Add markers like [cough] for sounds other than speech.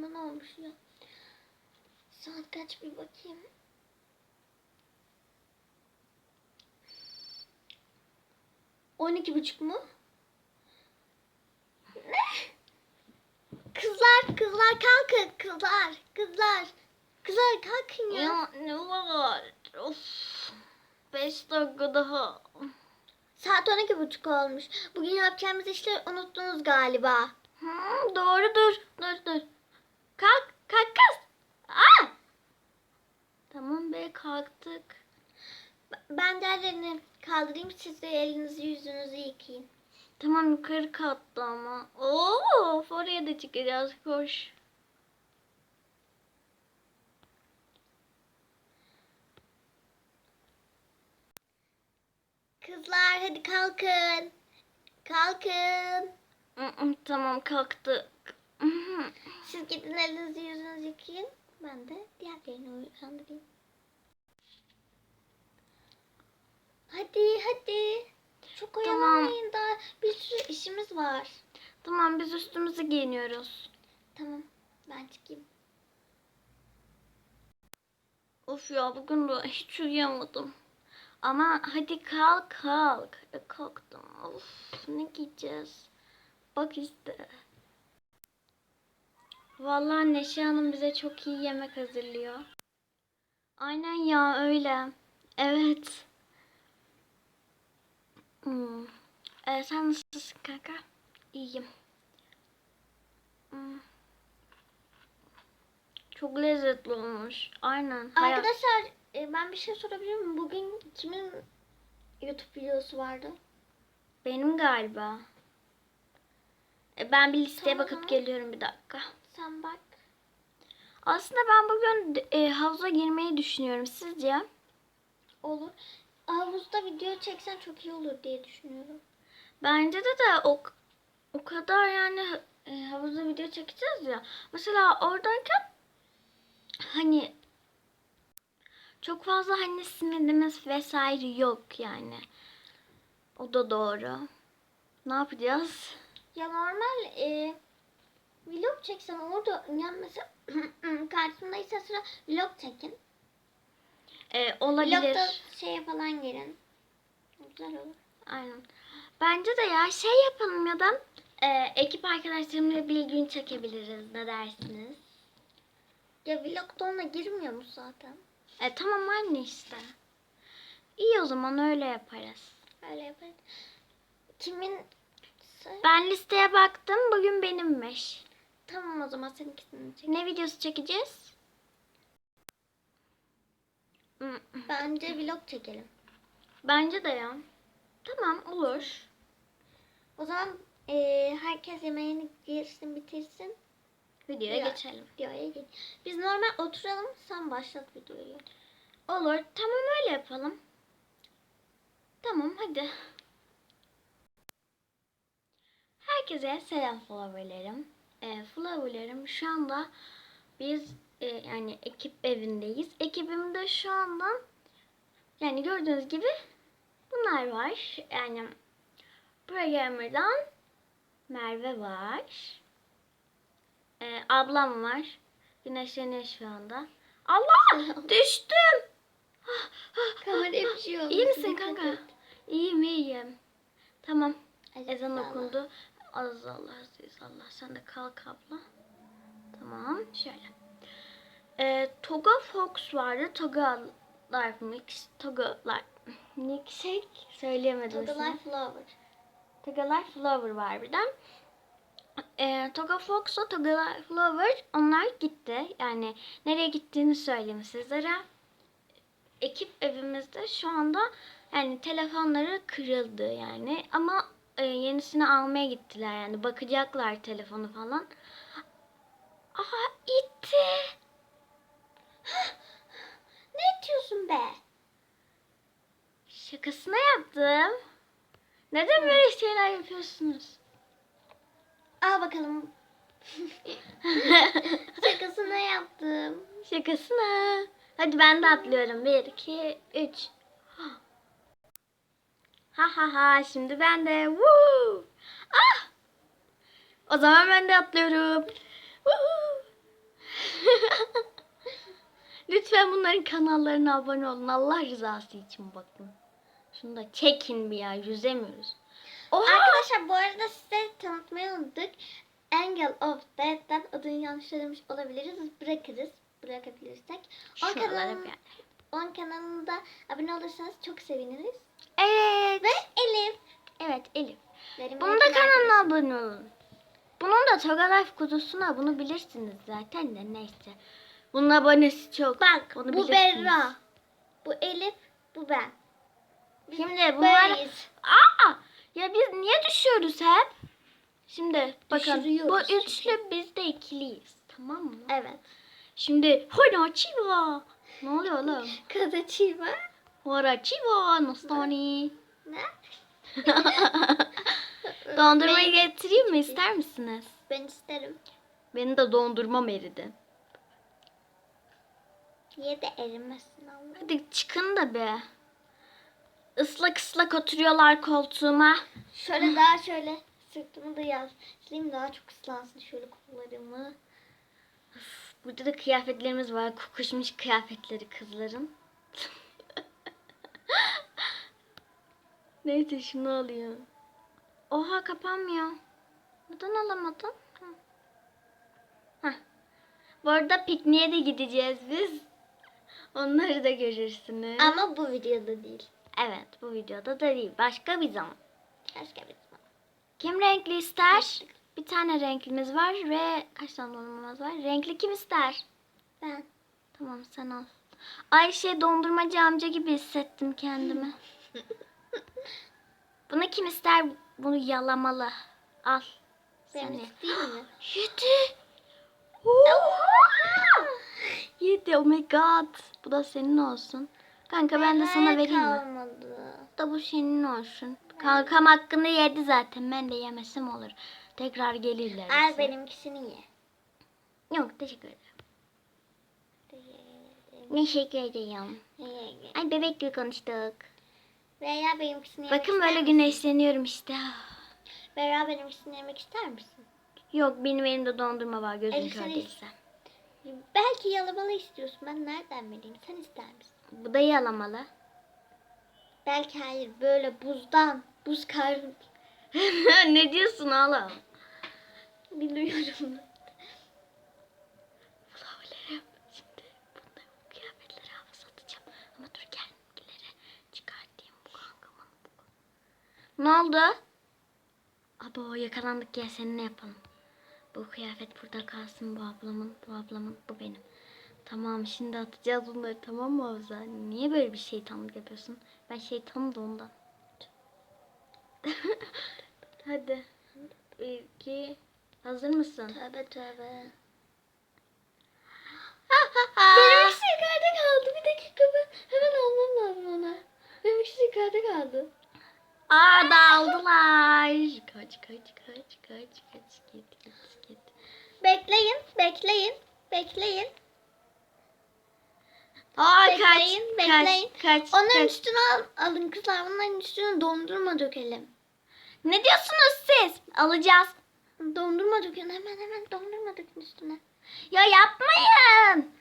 saçıma ne olmuş ya? Saat kaç bir bakayım. On iki buçuk mu? Ne? Kızlar, kızlar kalkın, kızlar, kızlar. Kızlar kalkın ya. Ya ne var? Of. Beş dakika daha. Saat on iki buçuk olmuş. Bugün yapacağımız işleri unuttunuz galiba. Hmm, doğru dur. Dur dur. Kalk. Kalk kız. Aa! Tamam be kalktık. Ben diğerlerini kaldırayım siz de elinizi yüzünüzü yıkayın. Tamam yukarı kattı ama. Oo, oraya da çıkacağız koş. Kızlar hadi kalkın. Kalkın. Tamam kalktık. Siz gidin elinizi yüzünüzü yıkayın. Ben de diğerlerini Hadi. Çok Tamam. oyalanmayın daha bir sürü işimiz var. Tamam biz üstümüzü giyiniyoruz. Tamam ben çıkayım. Of ya bugün de hiç uyuyamadım. Ama hadi kalk kalk. E, kalktım. Of ne giyeceğiz? Bak işte. Vallahi Neşe Hanım bize çok iyi yemek hazırlıyor. Aynen ya öyle. Evet. Hmm. E, sen nasılsın kanka? İyiyim. Hmm. Çok lezzetli olmuş. Aynen. Arkadaşlar e, ben bir şey sorabilir miyim? Bugün kimin YouTube videosu vardı? Benim galiba. E, Ben bir listeye Tamam. bakıp geliyorum bir dakika. Sen bak. Aslında ben bugün e, havuza girmeyi düşünüyorum. Sizce? Olur. Havuzda video çeksen çok iyi olur diye düşünüyorum. Bence de de o, o kadar yani e, havuzda video çekeceğiz ya. Mesela oradayken hani çok fazla hani sinirimiz vesaire yok yani. O da doğru. Ne yapacağız? Ya normal e, vlog çeksen orada yani mesela [clears throat] karşımdaysa sıra vlog çekin. E, olabilir. Vlogda şeye falan girin. Güzel olur. Aynen. Bence de ya şey yapalım ya da e, ekip arkadaşlarımla bir gün çekebiliriz. Ne dersiniz? Ya vlogda ona girmiyor mu zaten? E, tamam anne işte. İyi o zaman öyle yaparız. Öyle yaparız. Kimin Ben listeye baktım. Bugün benimmiş. Tamam o zaman seninkisini çek. Ne videosu çekeceğiz? Bence vlog çekelim. Bence de ya. Tamam olur. O zaman e, herkes yemeğini girsin bitirsin. Videoya Ya. geçelim. Videoya gir. Biz normal oturalım sen başlat videoyu. Olur. Tamam öyle yapalım. Tamam hadi. Herkese selam flowerlerim. E, flowerlerim şu anda biz e, yani ekip evindeyiz. Ekibimde şu anda yani gördüğünüz gibi bunlar var. Yani programmer'dan Merve var. E, ablam var. Güneşleniyor şu anda. Allah! [laughs] Düştüm! Kameraya bir şey oldu. İyi misin kanka? İyiyim iyiyim. Tamam. Ezan okundu. Allah aziz Allah. Sen de kalk abla. Tamam. Şöyle. Ee, Toga Fox vardı. Toga Life Mix. Toga Life Milkshake. Söyleyemedim Toga. Life Flower. Toga Life Flower var bir de. Ee, Toga Fox'la Toga Life Flower onlar gitti. Yani nereye gittiğini söyleyeyim sizlere. Ekip evimizde şu anda yani telefonları kırıldı yani ama e, yenisini almaya gittiler yani bakacaklar telefonu falan. Aha itti. Ne diyorsun be? Şakasına yaptım. Neden böyle şeyler yapıyorsunuz? Al bakalım. [laughs] Şakasına yaptım. Şakasına. Hadi ben de atlıyorum. Bir, iki, üç. Ha ha ha. Şimdi ben de. Woo! Ah! O zaman ben de atlıyorum. Woo! [laughs] Lütfen bunların kanallarına abone olun. Allah rızası için bakın. Şunu da çekin bir ya. Yüzemiyoruz. Oha! Arkadaşlar bu arada size tanıtmayı unuttuk. Angel of Death'ten adını yanlış söylemiş olabiliriz. Bırakırız. Bırakabilirsek. Onun, kanalın, bir- onun kanalında abone olursanız çok seviniriz. Evet. Ve Elif. Evet Elif. Benim Bunun da kanalına abone olun. Bunun da Toga Life kudusuna bunu bilirsiniz zaten de neyse. Bunun abonesi çok. Bak Onu bu bilirsiniz. Berra. Bu Elif. Bu ben. Biz Şimdi bunlar... böyleyiz. Aa! Ya biz niye düşüyoruz hep? Şimdi bakın bu üçlü biz de ikiliyiz. Tamam mı? Evet. Şimdi Horachiwa. Ne oluyor oğlum? [laughs] Kadachiwa. Horachiwa Nostani. Ne? [laughs] Dondurmayı getireyim mi ister misiniz? Ben isterim. Benim de dondurmam eridi. Ye de erimesin Allah. Hadi çıkın da be. Islak ıslak oturuyorlar koltuğuma. Şöyle daha şöyle sırtımı da yaz. Sileyim daha çok ıslansın şöyle kollarımı. Burada da kıyafetlerimiz var. Kokuşmuş kıyafetleri kızların. [laughs] Neyse şunu alayım. Oha kapanmıyor. Neden alamadın? Hı. Heh. Bu arada pikniğe de gideceğiz biz. Onları da görürsünüz. Ama bu videoda değil. Evet bu videoda da değil. Başka bir zaman. Başka bir zaman. Kim renkli ister? Bir tane renklimiz var ve kaç tane dondurmamız var? Renkli kim ister? Ben. Tamam sen al. Ayşe dondurmacı amca gibi hissettim kendimi. [laughs] Bunu kim ister? Bunu yalamalı. Al. Ben Seni. isteyeyim mi? [gasps] Yedi. Oha! Yedi. Oh my god. Bu da senin olsun. Kanka ben de sana vereyim mi? kalmadı. Da bu senin olsun. Kankam hakkını yedi zaten. Ben de yemesem olur. Tekrar gelirler. Al bize. benimkisini ye. Yok teşekkür ederim. Teşekkür ederim. Ye. Ay bebek gibi konuştuk. Veya benimkisini yemek Bakın ister böyle misin? güneşleniyorum işte. Veya benimkisini yemek ister misin? Yok benim elimde dondurma var gözün Elif, kör sen değilse. Belki yalamalı istiyorsun. Ben nereden bileyim? Sen ister misin? Bu da yalamalı. Belki hayır. Böyle buzdan. Buz kar. [laughs] ne diyorsun oğlum? Biliyorum. Flawlarım. Şimdi bunda kıyafetleri hava satacağım. Ama dur kendileri çıkartayım bu kankamın. Ne oldu? Abo yakalandık ya seninle yapalım. Bu kıyafet burada kalsın bu ablamın, bu ablamın, bu benim. Tamam şimdi atacağız bunları tamam mı Havza? Niye böyle bir şeytanlık yapıyorsun? Ben şeytanım da ondan. [laughs] Hadi. Bir, iki. Hazır mısın? Tövbe tövbe. Benim Benimkisi yukarıda kaldı. Bir dakika ben hemen almam lazım ona. Benimkisi yukarıda kaldı. Aa dağıldılar. Kaç kaç kaç kaç kaç git git. Bekleyin, bekleyin, bekleyin. Aa Bekleyin, kaç bekleyin. kaç kaç. Onların kaç. üstüne al, alın kızlar. Onların üstüne dondurma dökelim. Ne diyorsunuz siz? Alacağız. Dondurma dökün. Hemen hemen dondurma dökün üstüne. Ya yapmayın.